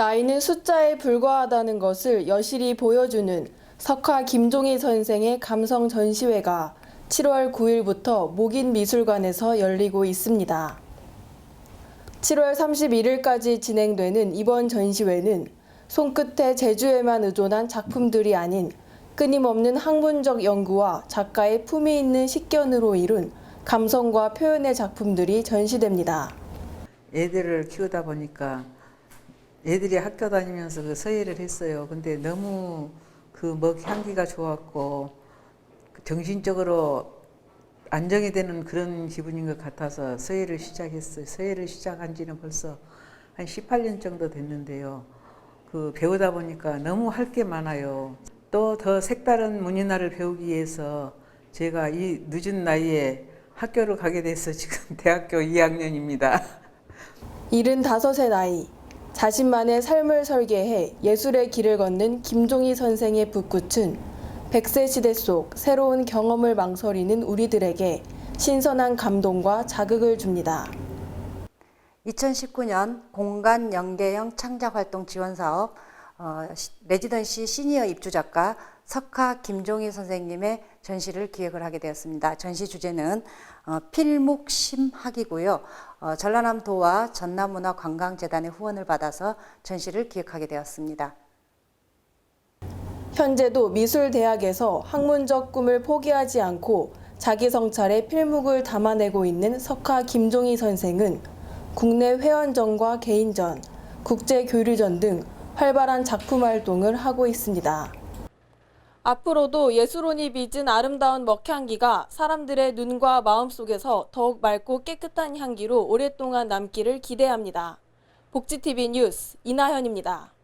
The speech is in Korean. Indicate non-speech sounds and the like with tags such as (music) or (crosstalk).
나이는 숫자에 불과하다는 것을 여실히 보여주는 석화 김종희 선생의 감성 전시회가 7월 9일부터 목인 미술관에서 열리고 있습니다. 7월 31일까지 진행되는 이번 전시회는 손끝에 제주에만 의존한 작품들이 아닌 끊임없는 학문적 연구와 작가의 품위 있는 식견으로 이룬 감성과 표현의 작품들이 전시됩니다. 애들을 키우다 보니까 애들이 학교 다니면서 그 서예를 했어요. 근데 너무 그 먹 향기가 좋았고 그 정신적으로 안정이 되는 그런 기분인 것 같아서 서예를 시작했어요. 서예를 시작한 지는 벌써 한 18년 정도 됐는데요. 그 배우다 보니까 너무 할 게 많아요. 또 더 색다른 문인화를 배우기 위해서 제가 이 늦은 나이에 학교를 가게 돼서 지금 (laughs) 대학교 2학년입니다. 75의 나이, 자신만의 삶을 설계해 예술의 길을 걷는 김종희 선생의 붓끝은 100세 시대 속 새로운 경험을 망설이는 우리들에게 신선한 감동과 자극을 줍니다. 2019년 공간 연계형 창작 활동 지원 사업 어, 시- 레지던시 시니어 입주 작가 석하 김종희 선생님의 전시를 기획을 하게 되었습니다. 전시 주제는 어, 필묵심학이고요. 어, 전라남도와 전남문화관광재단의 후원을 받아서 전시를 기획하게 되었습니다. 현재도 미술대학에서 학문적 꿈을 포기하지 않고 자기 성찰의 필묵을 담아내고 있는 석하 김종희 선생은 국내 회원전과 개인전, 국제 교류전 등 활발한 작품 활동을 하고 있습니다. 앞으로도 예술혼이 빚은 아름다운 먹향기가 사람들의 눈과 마음 속에서 더욱 맑고 깨끗한 향기로 오랫동안 남기를 기대합니다. 복지TV 뉴스 이나현입니다.